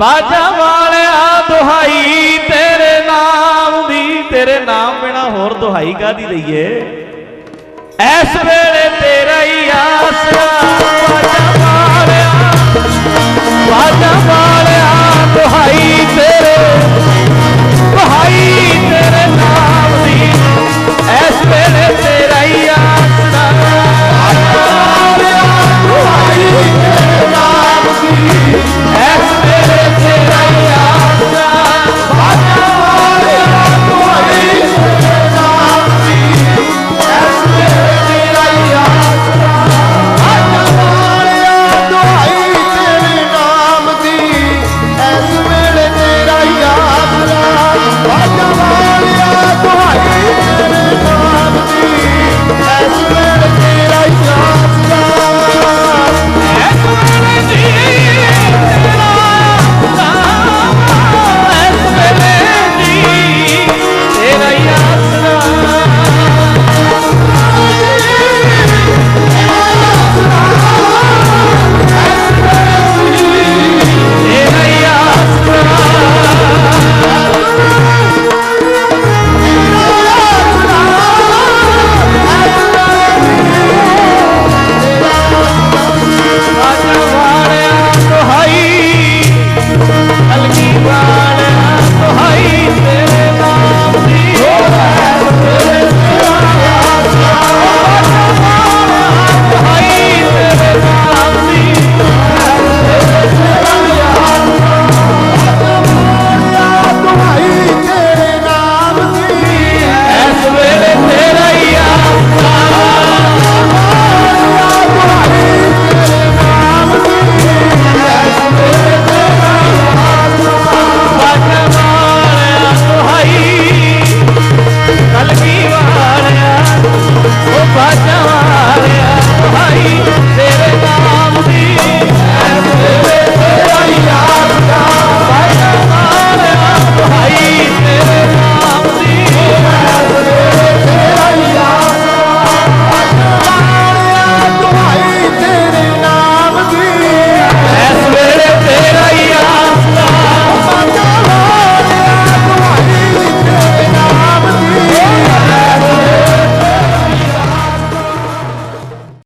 ਬਾਜਾ ਵਾਲਿਆ, ਦੁਹਾਈ ਤੇਰੇ ਨਾਮ ਦੀ, ਤੇਰੇ ਨਾਮ ਬਿਨਾ ਹੋਰ ਦੁਹਾਈ ਕਾਦੀ ਲਈਏ ਐਸ ਵੇਲੇ ਤੇਰਾ ਹੀ